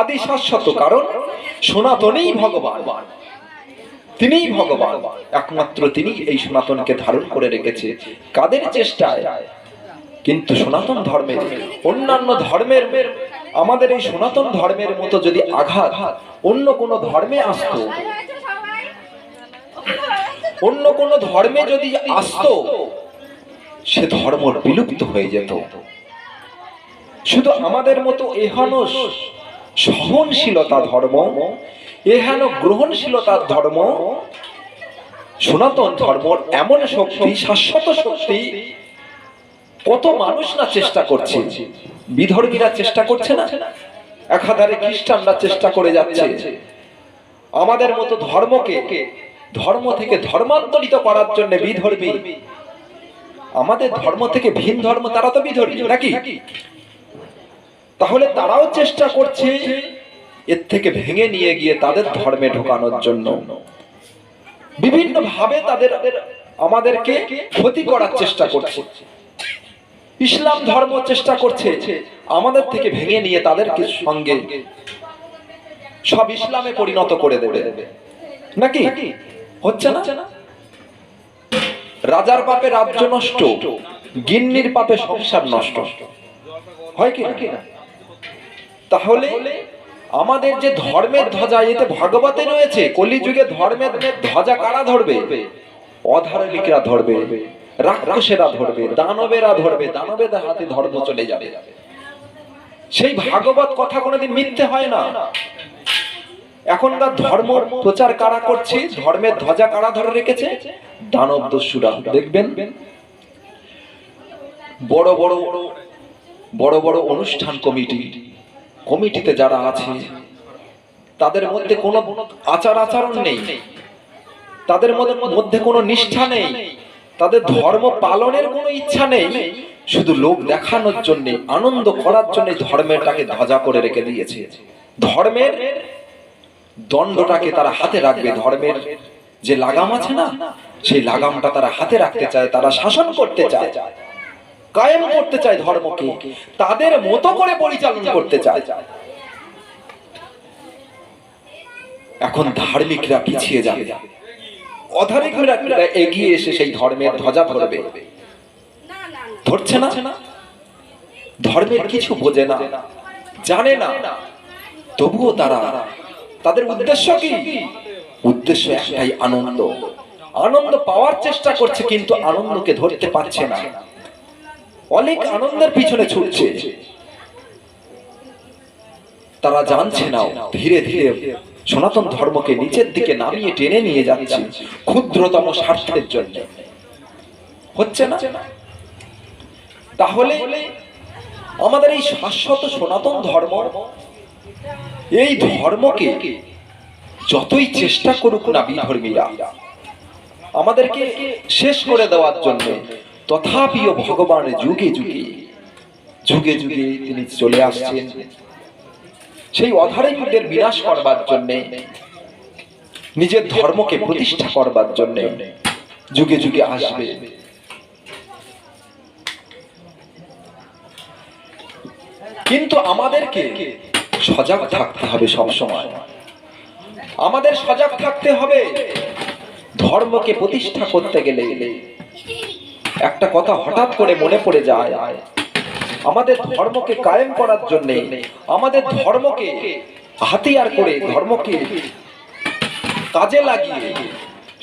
আদি শাশ্বত কারণ সনাতনেই ভগবান। তিনিই ভগবান। একমাত্র তিনি এই সনাতনকে ধারণ করে রেখেছে কাদের চেষ্টায়? কিন্তু সনাতন ধর্মের, অন্যান্য ধর্মের, আমাদের এই সনাতন ধর্মের মতো যদি আঘাত অন্য কোনো ধর্মে আসতো, অন্য কোনো ধর্মে যদি আসতো, সে ধর্ম বিলুপ্ত হয়ে যেত। শুধু আমাদের মতো এহেন সহনশীলতা ধর্ম এহেন গ্রহণশীলতার ধর্ম। সনাতন ধর্ম এমন শক্তি, শাশ্বত শক্তি, কত মানুষ না চেষ্টা করছে। বিধর্মীরা চেষ্টা করছে না। একাধারে খ্রিস্টানরা চেষ্টা করে যাচ্ছে। আমাদের মতো ধর্মকে, ধর্ম থেকে ধর্মান্তরিত করার জন্য বিধর্মী। আমাদের ধর্ম থেকে ভিন ধর্ম, তারা তো বিধর্মী, নাকি? তাহলে তারাও চেষ্টা করছে এর থেকে ভেঙে নিয়ে গিয়ে তাদের ধর্মে ঢোকানোর জন্য। বিভিন্ন ভাবে তাদের আমাদেরকে ক্ষতি করার চেষ্টা করছে। ইসলাম ধর্ম চেষ্টা করছে আমাদের থেকে ভেঙে নিয়ে তাদেরকে সঙ্গে সব ইসলামে পরিণত করে দেবে। নাকি? হচ্ছে না? রাজার পাপে রাজ্য নষ্ট, গিন্নির পাপে সংসার নষ্ট। হয় কি না? তাহলে আমাদের যে ধর্মের ধ্বজা, এতে ভাগবতে রয়েছে, কলিযুগে ধর্মের ধ্বজা কারা ধরবে? অধার্মিকরা ধরবে, রাক্ষসেরা ধরবে, দানবেরা ধরবে, দানবেদের হাতে ধর্ম চলে যাবে। সেই ভাগবত কথা কোনোদিন মিথ্যে হয় না। এখনকার ধর্ম প্রচার কারা করছে? ধর্মের ধ্বজা কারা ধরে রেখেছে? দানব দস্যুরা। দেখবেন, বড় বড় বড় বড় অনুষ্ঠান কমিটি কমিটিতে যারা আছে, তাদের মধ্যে কোনো আচার আচরণ নেই। তাদের মধ্যে কোনো নিষ্ঠা নেই। তাদের ধর্ম পালনের কোনো ইচ্ছা নেই। শুধু লোক দেখানোর জন্য, আনন্দ করার জন্য ধর্মেরটাকে ধ্বজা করে রেখে দিয়েছে। ধর্মের দণ্ডটাকে তারা হাতে রাখবে। ধর্মের যে লাগাম আছে না, সেই লাগামটা তারা হাতে রাখতে চায়, তারা শাসন করতে চায়। কায়েম করতে চায় ধর্মকে, তাদের মতো করে পরিচালনা করতে চায়। এখন ধার্মিকরা পিছিয়ে যাবে। অধার্মিকরা এগিয়ে এসে সেই ধর্মের ধ্বজা ধরবে। ধরছে না? ধর্মের কিছু বোঝে না, জানে না। তবুও তারা, তাদের উদ্দেশ্য কি? উদ্দেশ্য একটাই, আনন্দ। আনন্দ পাওয়ার চেষ্টা করছে, কিন্তু আনন্দকে ধরতে পারছে না। অনেক আনন্দের পিছনে ছুটছে। তারা জানছে না ধীরে ধীরে সনাতন ধর্মকে নিচের দিকে নামিয়ে টেনে নিয়ে যাচ্ছে ক্ষুদ্রতম স্বার্থের জন্য। হচ্ছে না? তাহলে আমাদের এই শাশ্বত সনাতন ধর্ম এই ধর্মকে যতই চেষ্টা করুক না বিধর্মীরা আমাদেরকে শেষ করে দেওয়ার জন্য তথাপিও ভগবান যুগে যুগে যুগে যুগে তিনি চলে আসছেন। সেই অধারিকদের বিনাশ করবার জন্য, নিজের ধর্মকে প্রতিষ্ঠা করবার জন্য যুগে যুগে আসবে। কিন্তু আমাদেরকে সজাগ থাকতে হবে সবসময়। আমাদের সজাগ থাকতে হবে ধর্মকে প্রতিষ্ঠা করতে গেলে একটা কথা হঠাৎ করে মনে পড়ে যায়। আমাদের ধর্মকে কায়েম করার জন্য, আমাদের ধর্মকে হাতিয়ার করে ধর্মকে কাজে লাগিয়ে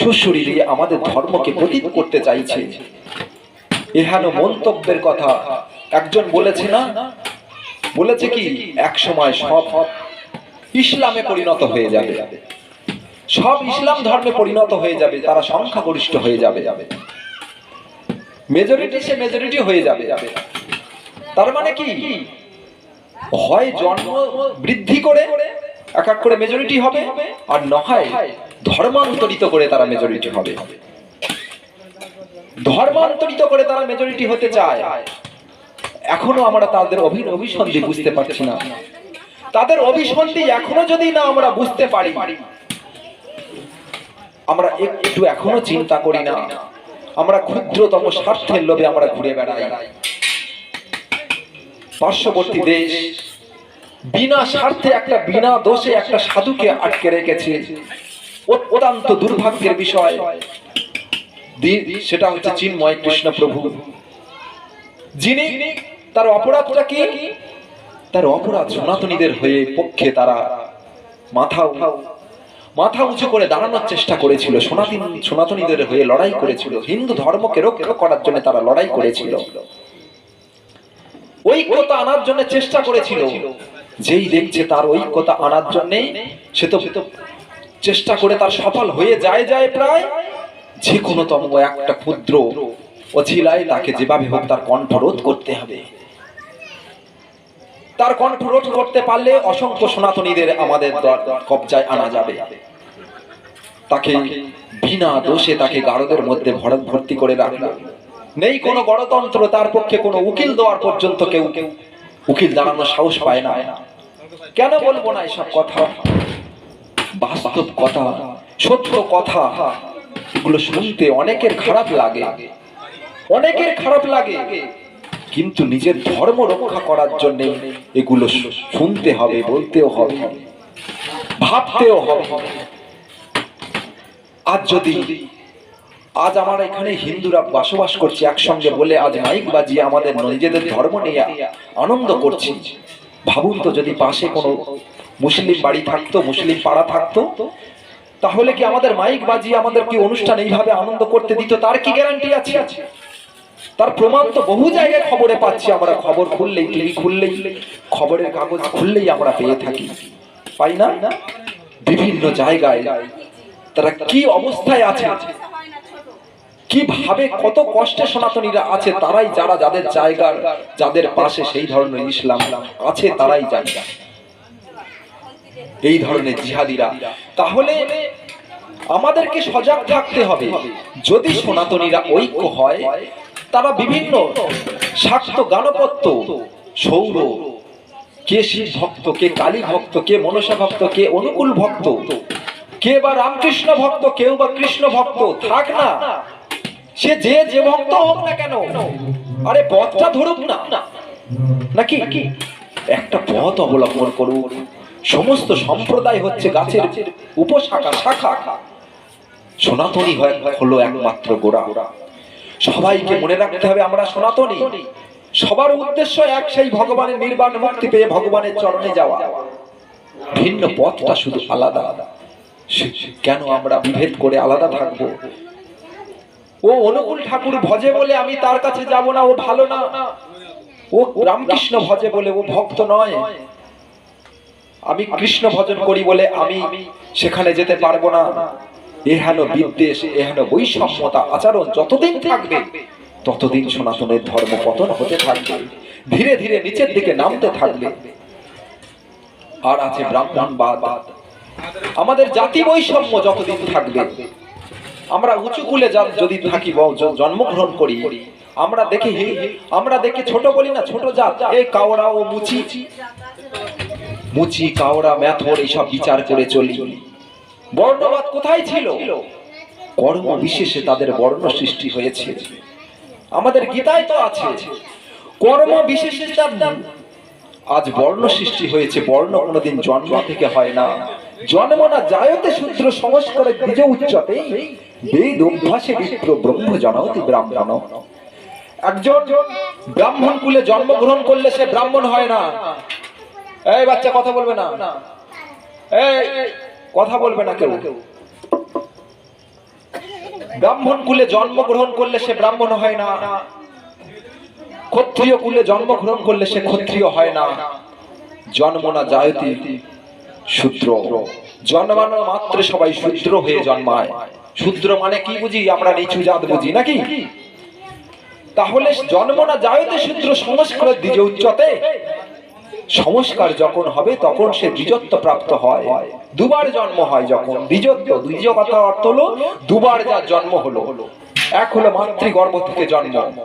সুশুরি দিয়ে আমাদের ধর্মকে প্রতীত করতে চাইছে। এহেন মন্তব্যের কথা একজন বলেছে না? বলেছে কি, এক সময় সব ইসলামে পরিণত হয়ে যাবে। সব ইসলাম ধর্মে পরিণত হয়ে যাবে, তারা সংখ্যাগরিষ্ঠ হয়ে যাবে যাবে। মেজরিটি সে মেজরিটি হয়ে যাবে। তার মানে কি? হয় জন্ম বৃদ্ধি করে, এক এক করে মেজরিটি হবে, আর নয় ধর্মান্তরিত করে তারা মেজরিটি হবে। ধর্মান্তরিত করে তারা মেজরিটি হতে চায়। এখনও আমরা তাদের অভি অভিসন্ধি বুঝতে পারছি না। তাদের অভিসন্ধি এখনও যদি না আমরা বুঝতে পারি, আমরা একটু এখনও চিন্তা করি না। আমরা ক্ষুদ্রতম স্বার্থের লোভে আমরা ঘুরে বেড়াই। পার্শ্ববর্তী দেশ বিনা স্বার্থে একটা, বিনা দোষে একটা সাধুকে আটকে রেখেছে। অত্যন্ত দুর্ভাগ্যের বিষয়। সেটা হচ্ছে চিন্ময় কৃষ্ণ প্রভু যিনি তার অপরাধটা কি? তার অপরাধ সনাতনীদের হয়ে পক্ষে তারা মাথা মাথা উঁচু করে দাঁড়ানোর চেষ্টা করেছিল। সনাতন সনাতনীদের হয়ে লড়াই করেছিল। হিন্দু ধর্মকে রক্ষা করার জন্য তারা লড়াই করেছিল। ঐক্যতা আনার জন্য চেষ্টা করেছিল। যেই দেখছে তার ঐক্যতা আনার জন্য সে তো চেষ্টা করে তার সফল হয়ে যায় যায় প্রায়। যে কোনো তম একটা ক্ষুদ্র অছিলায় তাকে যেভাবে হোক তার কণ্ঠরোধ করতে হবে। তার কণ্ঠ রোধ করতে পারলে অসংখ্য সনাতনীদের আমাদের কবজায় আনা যাবে। তাকে বিনা দোষে তাকে গারদের মধ্যে ভরত ভর্তি করে রাখল। নেই কোনো গণতন্ত্র তার পক্ষে কোনো উকিল দেওয়ার পর্যন্ত কেউ কেউ উকিল দাঁড়ানোর সাহস পায় না। কেন বলব না এসব কথা? বাস্তব কথা, সত্য কথা, এগুলো শুনতে অনেকের খারাপ লাগে। অনেকের খারাপ লাগে। কিন্তু নিজের ধর্ম রক্ষা করার জন্য এগুলো শুনতে হবে, বলতেও হবে, ভাবতেও হবে। আজ যদি, আজ আমার এখানে হিন্দুরা বসবাস করছে একসঙ্গে বলে আজ মাইক বাজিয়ে আমাদের নিজেদের ধর্ম নিয়ে আনন্দ করছি। ভাবুন তো যদি পাশে কোনো মুসলিম বাড়ি থাকতো, মুসলিম পাড়া থাকতো, তাহলে কি আমাদের মাইক বাজিয়ে আমাদের কি অনুষ্ঠান এইভাবে আনন্দ করতে দিত? তার কি গ্যারান্টি আছে আছে? তার প্রমাণ তো বহু জায়গায় খবরে পাচ্ছি, আমরা খবর খুললেই, টিভি খুললেই, খবরের কাগজ খুললেই আমরা পেয়ে থাকি। পাই না? বিভিন্ন জায়গায় তারা কি অবস্থায় আছে? কীভাবে কত কষ্টে সনাতনীরা আছে, তারাই যারা যাদের জায়গার যাদের পাশে সেই ধরনের ইসলাম আছে, তারাই জানে। এই ধরনের জিহাদিরা। তাহলে আমাদেরকে সজাগ থাকতে হবে। যদি সনাতনীরা ঐক্য হয় তারা বিভিন্ন শাক্ত গানপত্য, সৌর, কে শিব ভক্ত, কে কালী ভক্ত, কে মনসা ভক্ত, কে অনুকূল ভক্ত, কে বা রামকৃষ্ণ ভক্ত, কেউ বা কৃষ্ণ ভক্ত, থাক না। সে যে যে ভক্ত হোক না কেন, আরে পথটা ধরুক না। নাকি? একটা পথ অবলম্বন করুন। সমস্ত সম্প্রদায় হচ্ছে গাছের উপশাখা, শাখা। সনাতনী হয় হলো একমাত্র গোড়া। সবাইকে মনে রাখতে হবে, আমরা সনাতনী। সবার উদ্দেশ্য এক, সেই ভগবানের নির্বাণ মুক্তি পেয়ে ভগবানের চরণে যাওয়া। ভিন্ন পথটা শুধু আলাদা। সে- কেন আমরা বিভেদ করে আলাদা থাকব? ও অনুকূল ঠাকুর ভজে বলে আমি তার কাছে যাব না, ও ভালো না। ও রামকৃষ্ণ ভজে বলে, ও ভক্ত নয়। আমি কৃষ্ণ ভজন করি বলে আমি সেখানে যেতে পারব না। এহেন বিদ্বেষ, এহেন বৈষম্যতা আচরণ যতদিন থাকবে, ততদিন সনাতনের ধর্ম পতন হতে থাকবে, ধীরে ধীরে নিচের দিকে নামতে থাকবে। আর আছে ব্রাহ্মণবাদ। আমাদের জাতি বৈষম্য যতদিন থাকবে, আমরা উঁচু কুলে যদি থাকি জন্মগ্রহণ করি, আমরা দেখি আমরা দেখি ছোট বলি না, ছোট জাত। এই কাওড়া ও মুচি। মুচি, কাওড়া, ম্যাথর, এইসব বিচার করে চলি। বর্ণবাদ কোথায় ছিল? কর্ম বিশেষে তাদের বর্ণ সৃষ্টি হয়েছে। আমাদের গীতায় তো আছে কর্ম বিশেষে আজ বর্ণ সৃষ্টি হয়েছে বর্ণ কোনোদিন জন্ম থেকে হয় না। জন্ম না জায়তে শূদ্র সংস্কারে দ্বিজ উচ্চতে। বেদ অভ্যাসে বিপ্র ব্রহ্ম জনতি ব্রাহ্মণ। একজন ব্রাহ্মণ কুলে জন্মগ্রহণ করলে সে ব্রাহ্মণ হয় না। এই বাচ্চা কথা বলবে না। এই কথা বলবে না কেউ। ব্রাহ্মণ কুলে জন্মগ্রহণ করলে সে ব্রাহ্মণ হয় না। ক্ষত্রিয় কুলে জন্মগ্রহণ করলে সে ক্ষত্রিয় হয় না। জন্ম না জায়তি শূদ্র। জন্মানো মাত্র সবাই শূদ্র হয়ে জন্মায়। শূদ্র মানে কি বুঝি? আমরা নিচু জাত বুঝি, নাকি? তাহলে জন্ম না জায়তে শূদ্র সংস্কার দ্বিজ উচ্চতে সংস্কার যখন হবে, তখন সে দ্বিজত্ব প্রাপ্ত হয়। দুবার জন্ম হয় যখন, দ্বিজত্ব দ্বিজ কথা অর্থ হলো, দুবার যার জন্ম হলো। এক হলো মাতৃগর্ভ থেকে জন্ম।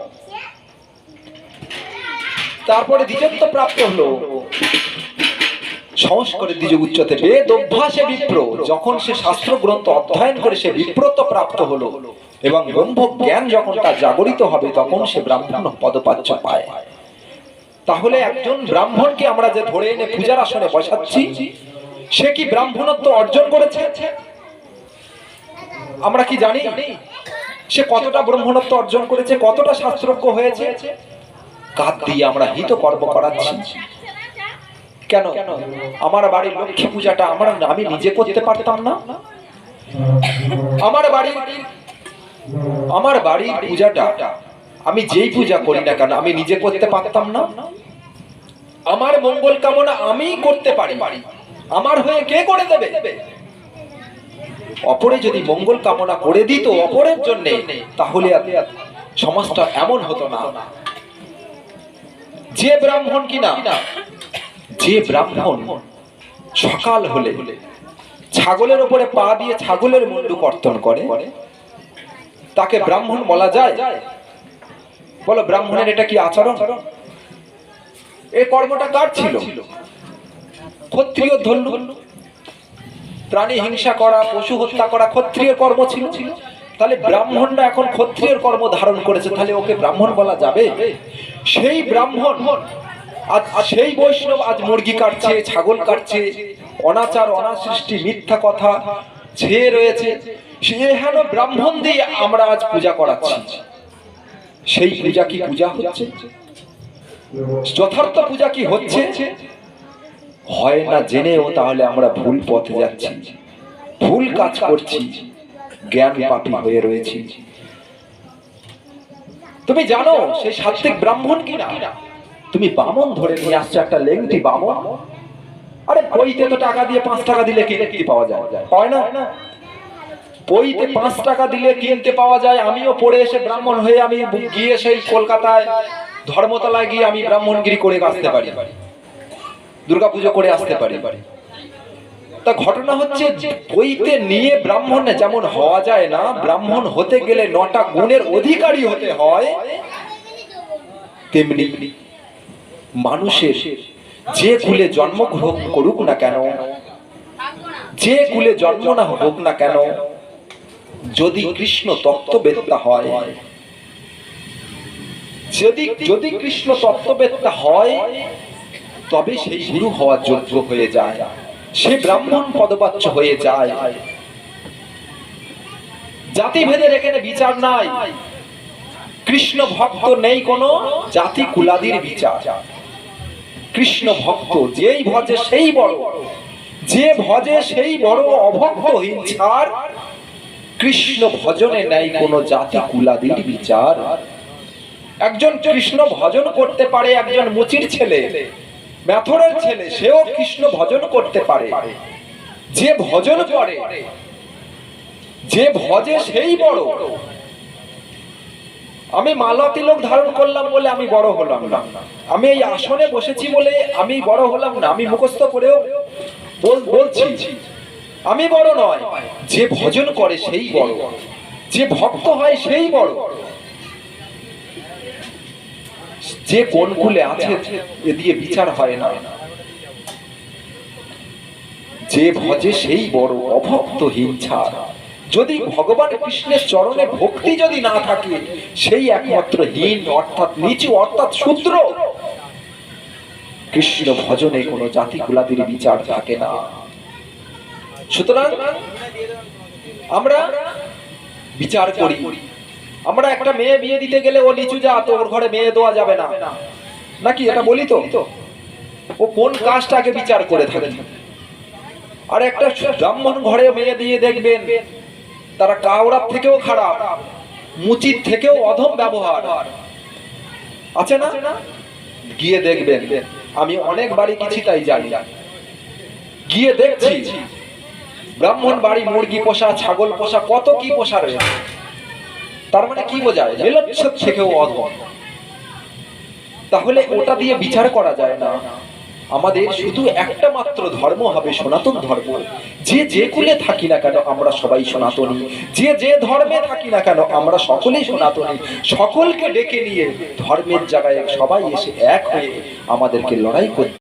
তারপরে দ্বিজত্ব প্রাপ্ত হলো। সংস্কারের দ্বিজ উচ্চতে বেদ অভ্যাসে বিপ্র। যখন সে শাস্ত্র গ্রন্থ অধ্যয়ন করে, সে বিপ্রত প্রাপ্ত হলো। এবং ব্রহ্ম জ্ঞান যখন তার জাগরিত হবে, তখন সে ব্রাহ্মণ পদপাচ্য পায়। তাহলে একজন ব্রাহ্মণকে আমরা যে ধরে এনে পূজার আসনে বসাচ্ছি, সে কি ব্রাহ্মণত্ব অর্জন করেছে? আমরা কি জানি? সে কতটা ব্রাহ্মণত্ব অর্জন করেছে, কতটা শাস্ত্রজ্ঞ হয়েছে? কাঁধ দিয়ে আমরা হিত কর্ম করাচ্ছি। কেন? আমার বাড়ির লক্ষ্মী পূজাটা আমরা আমি নিজে করতে পারতাম না? আমার বাড়ির আমার বাড়ির পূজাটা আমি যেই পূজা করি না কেন আমি নিজে করতে পারতাম না? আমার মঙ্গল কামনা আমি করতে পারি। আমার হয়ে কে করে দেবে? অপরে যদি মঙ্গল কামনা করে দিত অপরের জন্য তাহলে সমাজটা এমন হতো না। যে ব্রাহ্মণ কিনা যে ব্রাহ্মণ সকাল হলে ছাগলের উপরে পা দিয়ে ছাগলের মুন্ডু কর্তন করে তাকে ব্রাহ্মণ বলা যায় বলো ব্রাহ্মণের এটা কি আচরণ? এই কর্মটা কার ছিল? ক্ষত্রিয় ধরল প্রাণী হিংসা করা পশু হত্যা করা ক্ষত্রিয় কর্ম ছিল। তাহলে ব্রাহ্মণরা এখন ক্ষত্রিয়ের কর্ম ধারণ করেছে তাহলে ওকে ব্রাহ্মণ বলা যাবে? সেই ব্রাহ্মণ আজ সেই বৈষ্ণব আজ মুরগি কাটছে ছাগল কাটছে অনাচার অনাসৃষ্টি মিথ্যা কথা ছেয়ে রয়েছে সে হেন ব্রাহ্মণ দিয়ে আমরা আজ পূজা করাচ্ছি। সেই পূজা কি পূজা হচ্ছে? যথার্থ পূজা কি হচ্ছে? হয় না জেনেও তাহলে আমরা ভুল পথে যাচ্ছি। ভুল কাজ করছি। জ্ঞান পাপী হয়ে রয়েছি। তুমি জানো সেই সাত্বিক ব্রাহ্মণ কিনা? তুমি বামন ধরে নিয়ে আসছো একটা লেংটি বামন। আরে বইতে তো টাকা দিয়ে পাঁচ টাকা দিলে কি পাওয়া যায়? হয় না? বইতে পাঁচ টাকা দিলে কিনতে পাওয়া যায়। আমিও পড়ে এসে ব্রাহ্মণ হয়ে আমি গিয়ে সেই কলকাতায় ধর্মতলায় গিয়ে আমি ব্রাহ্মণগিরি করে আসতে পারি। দুর্গা পুজো করে আসতে পারি। তা ঘটনা হচ্ছে যে বইতে নিয়ে ব্রাহ্মণ যেমন হওয়া যায় না, ব্রাহ্মণ হতে গেলে নটা গুণের অধিকারী হতে হয়, তেমনি মানুষের যে কুলে জন্মগ্রহণ করুক না কেন, যে কুলে জন্ম না হোক না কেন যদি কৃষ্ণ তত্ত্ববেত্তা হয়, যদি যদি কৃষ্ণ তত্ত্ববেত্তা হয়, তবে সেই গুরু হওয়ার যোগ্য হয়ে যায়, সে ব্রাহ্মণ পদবাচ্য হয়ে যায়। জাতি ভেদের এখানে বিচার নাই। কৃষ্ণ ভক্ত নেই কোনো, জাতি কুলাদির বিচার। কৃষ্ণ ভক্ত যেই ভজে সেই বড়, যে ভজে সেই বড় অভক্ত হিংসার কৃষ্ণ ভজনে নেই কোনো জাতি কুলাদির বিচার। একজন কৃষ্ণ ভজন করতে পারে, একজন মুচির ছেলে, ম্যাথরের ছেলে, সেও কৃষ্ণ ভজন করতে পারে। যে ভজন করে, যে ভজে সেই বড়। আমি মালা তিলক ধারণ করলাম বলে আমি বড় হলাম না। আমি এই আসনে বসেছি বলে আমি বড় হলাম না। আমি মুখস্থ করেও বল- বলছি। আমি বড় নয়, যে ভজন করে সেই বড়। যে ভক্ত হয় সেই বড়। যে কোন কুলে আছে, এ দিয়ে বিচার হয় না। যে ভজে সেই বড় অভক্ত হিংসার যদি ভগবান কৃষ্ণের চরণে ভক্তি যদি না থাকে, সেই একমাত্র হীন, অর্থাৎ নিচু, অর্থাৎ শূদ্র, কৃষ্ণ ভজনে কোনো জাতি কুলাদির বিচার থাকে না। সুতরাং আমরা বিচার করি। আমরা একটা মেয়ে বিয়ে দিতে গেলে ও নিচু যা তো ওর ঘরে মেয়ে দেওয়া যাবে না। নাকি এটা বলি তো? ও কোন কাজটাকে বিচার করে থাকে? আর একটা ব্রাহ্মণ ঘরে মেয়ে দিয়ে দেখবেন, তারা কাউরার থেকেও খারাপ, মুচির থেকেও অধম ব্যবহার। আছে না? গিয়ে দেখবেন। আমি অনেক বাড়ি গেছি তাই জানি। গিয়ে দেখছি। ব্রাহ্মণ বাড়ি, মুরগি পোষা, ছাগল পোষা, কত কি পোষা রয়েছে? তার মানে কি বোঝায়? মেলচ্ছদ থেকেও অধম তাহলে ওটা দিয়ে বিচার করা যায় না। আমাদের শুধু একটা মাত্র ধর্ম হবে সনাতন ধর্ম। যে যে কুলে থাকি না কেন আমরা সবাই সনাতনী। যে যে ধর্মে থাকি না কেন আমরা সকলেই সনাতনী। সকলকে ডেকে নিয়ে ধর্মের জায়গায় সবাই এসে এক হয়ে আমাদেরকে লড়াই করতে